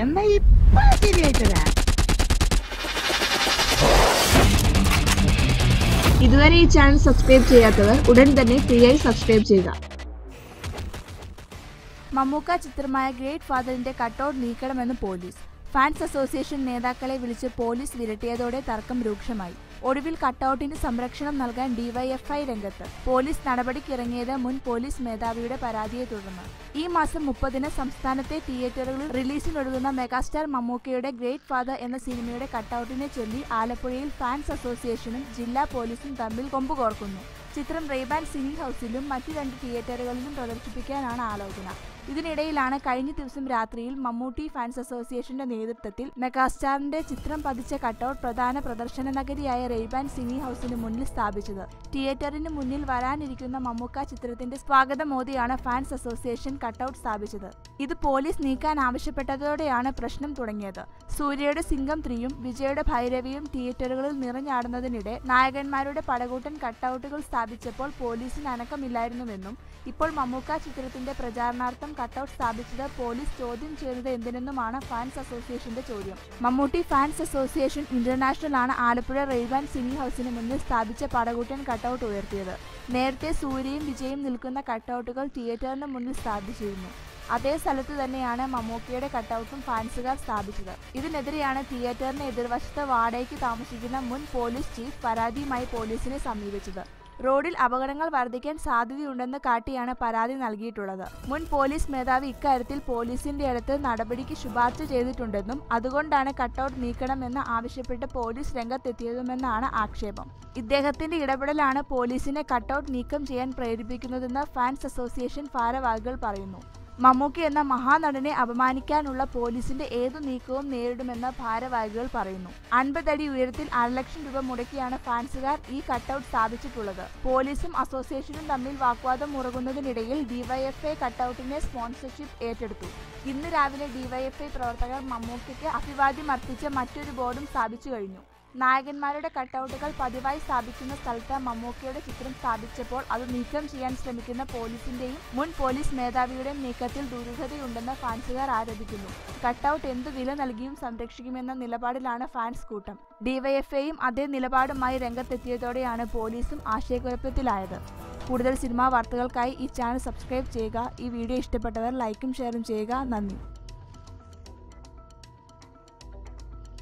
എന്നാ ഇപ്പൊ ശരിയായിട്ട് തരാം ഇതുവരെ ഈ ചാനൽ സബ്സ്ക്രൈബ് ചെയ്യാത്തവർ ഉടൻ തന്നെ ഫ്രീ ആയി സബ്സ്ക്രൈബ് ചെയ്യുക. മമ്മൂക്ക ചിത്രമായ ഗ്രേറ്റ് ഫാദറിന്റെ കട്ടൗട്ട് നീക്കണമെന്ന് പോലീസ്. ഫാൻസ് അസോസിയേഷൻ നേതാക്കളെ വിളിച്ച് പോലീസ് വിരട്ടിയതോടെ തർക്കം രൂക്ഷമായി. ഒടുവിൽ കട്ടൌട്ടിന് സംരക്ഷണം നൽകാൻ ഡിവൈഎഫ്ഐ രംഗത്ത് പോലീസ് നടപടിക്കിറങ്ങിയത് മുൻ പോലീസ് മേധാവിയുടെ പരാതിയെ തുടർന്ന്. ഈ മാസം മുപ്പതിന് സംസ്ഥാനത്തെ തിയേറ്ററുകളിൽ റിലീസിനൊഴുകുന്ന മെഗാസ്റ്റാർ മമ്മൂക്കയുടെ ഗ്രേറ്റ് ഫാദർ എന്ന സിനിമയുടെ കട്ടൌട്ടിനെ ചൊല്ലി ആലപ്പുഴയിൽ ഫാൻസ് അസോസിയേഷനും ജില്ലാ പോലീസും തമ്മിൽ കൊമ്പുകോർക്കുന്നു ചിത്രം റെയ്ബാൻ സിനി ഹൗസിലും മറ്റു രണ്ട് തിയേറ്ററുകളിലും പ്രദർശിപ്പിക്കാനാണ് ആലോചന. ഇതിനിടയിലാണ് കഴിഞ്ഞ ദിവസം രാത്രിയിൽ മമ്മൂട്ടി ഫാൻസ് അസോസിയേഷന്റെ നേതൃത്വത്തിൽ മെഗാസ്റ്റാറിന്റെ ചിത്രം പതിച്ച കട്ടൌട്ട് പ്രധാന പ്രദർശന നഗരിയായ റെയ്ബാൻ സിനി ഹൗസിന് മുന്നിൽ സ്ഥാപിച്ചത്. തിയേറ്ററിന് മുന്നിൽ വരാനിരിക്കുന്ന മമ്മൂക്ക ചിത്രത്തിന്റെ സ്വാഗത സ്വാഗതമോദിയാണ് ഫാൻസ് അസോസിയേഷൻ കട്ടൌട്ട് സ്ഥാപിച്ചത്. ഇത് പോലീസ് നീക്കാൻ ആവശ്യപ്പെട്ടതോടെയാണ് പ്രശ്നം തുടങ്ങിയത്. സൂര്യയുടെ സിംഗം ത്രീയും വിജയുടെ ഭൈരവിയും തിയേറ്ററുകളിൽ നിറഞ്ഞാടുന്നതിനിടെ നായകന്മാരുടെ പടകൂട്ടൻ കട്ടൌട്ടുകൾ സ്ഥാപിച്ചപ്പോൾ പോലീസിന് അനക്കമില്ലായിരുന്നുവെന്നും ഇപ്പോൾ മമ്മൂക്ക ചിത്രത്തിന്റെ പ്രചാരണാർത്ഥം കട്ടൌട്ട് സ്ഥാപിച്ചത് പോലീസ് ചോദ്യം ചെയ്തത് എന്തിനെന്നുമാണ് ഫാൻസ് അസോസിയേഷന്റെ ചോദ്യം. മമ്മൂട്ടി ഫാൻസ് അസോസിയേഷൻ ഇന്റർനാഷണൽ ആണ് ആലപ്പുഴ റെയിൽവാൻ സിനി ഹൗസിന് മുന്നിൽ സ്ഥാപിച്ച പടകൂട്ടൻ കട്ടൗട്ട് ഉയർത്തിയത്. നേരത്തെ സൂര്യയും വിജയും നിൽക്കുന്ന കട്ടൗട്ടുകൾ തിയേറ്ററിന് മുന്നിൽ സ്ഥാപിച്ചിരുന്നു. അതേ സ്ഥലത്ത് തന്നെയാണ് മമ്മൂക്കയുടെ കട്ടൗട്ടും ഫാൻസുകാർ സ്ഥാപിച്ചത്. ഇതിനെതിരെയാണ് തിയേറ്ററിന് എതിർവശത്ത് വാടകയ്ക്ക് താമസിക്കുന്ന മുൻ പോലീസ് ചീഫ് പരാതിയുമായി പോലീസിനെ സമീപിച്ചത്. റോഡിൽ അപകടങ്ങൾ വർദ്ധിക്കാൻ സാധ്യതയുണ്ടെന്ന് കാട്ടിയാണ് പരാതി നൽകിയിട്ടുള്ളത്. മുൻ പോലീസ് മേധാവി ഇക്കാര്യത്തിൽ പോലീസിന്റെ അടുത്ത് നടപടിക്ക് ശുപാർശ ചെയ്തിട്ടുണ്ടെന്നും അതുകൊണ്ടാണ് കട്ടൌട്ട് നീക്കണമെന്ന് ആവശ്യപ്പെട്ട് പോലീസ് രംഗത്തെത്തിയതുമെന്നാണ് ആക്ഷേപം. ഇദ്ദേഹത്തിന്റെ ഇടപെടലാണ് പോലീസിനെ കട്ടൌട്ട് നീക്കം ചെയ്യാൻ പ്രേരിപ്പിക്കുന്നതെന്ന് ഫാൻസ് അസോസിയേഷൻ ഭാരവാഹികൾ പറയുന്നു. മമ്മൂക്കി എന്ന മഹാനടനെ അപമാനിക്കാനുള്ള പോലീസിന്റെ ഏതു നീക്കവും നേരിടുമെന്ന് ഭാരവാഹികൾ പറയുന്നു. അൻപതടി ഉയരത്തിൽ അരലക്ഷം രൂപ മുടക്കിയാണ് ഫാൻസുകാർ ഈ കട്ടൗട്ട് സ്ഥാപിച്ചിട്ടുള്ളത്. പോലീസും അസോസിയേഷനും തമ്മിൽ വാഗ്വാദം മുറുകുന്നതിനിടയിൽ ഡിവൈഎഫ്ഐ കട്ടൌട്ടിന്റെ സ്പോൺസർഷിപ്പ് ഏറ്റെടുത്തു. ഇന്ന് രാവിലെ ഡിവൈഎഫ്ഐ പ്രവർത്തകർ മമ്മൂക്കയ്ക്ക് അഭിവാദ്യം അർപ്പിച്ച മറ്റൊരു ബോർഡും സ്ഥാപിച്ചു കഴിഞ്ഞു. നായകന്മാരുടെ കട്ടൗട്ടുകൾ പതിവായി സ്ഥാപിക്കുന്ന സ്ഥലത്ത് മമ്മൂക്കയുടെ ചിത്രം സ്ഥാപിച്ചപ്പോൾ അത് നീക്കം ചെയ്യാൻ ശ്രമിക്കുന്ന പോലീസിന്റെയും മുൻ പോലീസ് മേധാവിയുടെയും നീക്കത്തിൽ ദുരൂഹതയുണ്ടെന്ന് ഫാൻസുകാർ ആരോപിക്കുന്നു. കട്ടൗട്ട് എന്തു വില നൽകിയും സംരക്ഷിക്കുമെന്ന നിലപാടിലാണ് ഫാൻസ് കൂട്ടം. ഡിവൈഎഫ്ഐയും അതേ നിലപാടുമായി രംഗത്തെത്തിയതോടെയാണ് പോലീസും ആശയക്കുഴപ്പത്തിലായത്. കൂടുതൽ സിനിമാ വാർത്തകൾക്കായി ഈ ചാനൽ സബ്സ്ക്രൈബ് ചെയ്യുക. ഈ വീഡിയോ ഇഷ്ടപ്പെട്ടവർ ലൈക്കും ഷെയറും ചെയ്യുക. നന്ദി.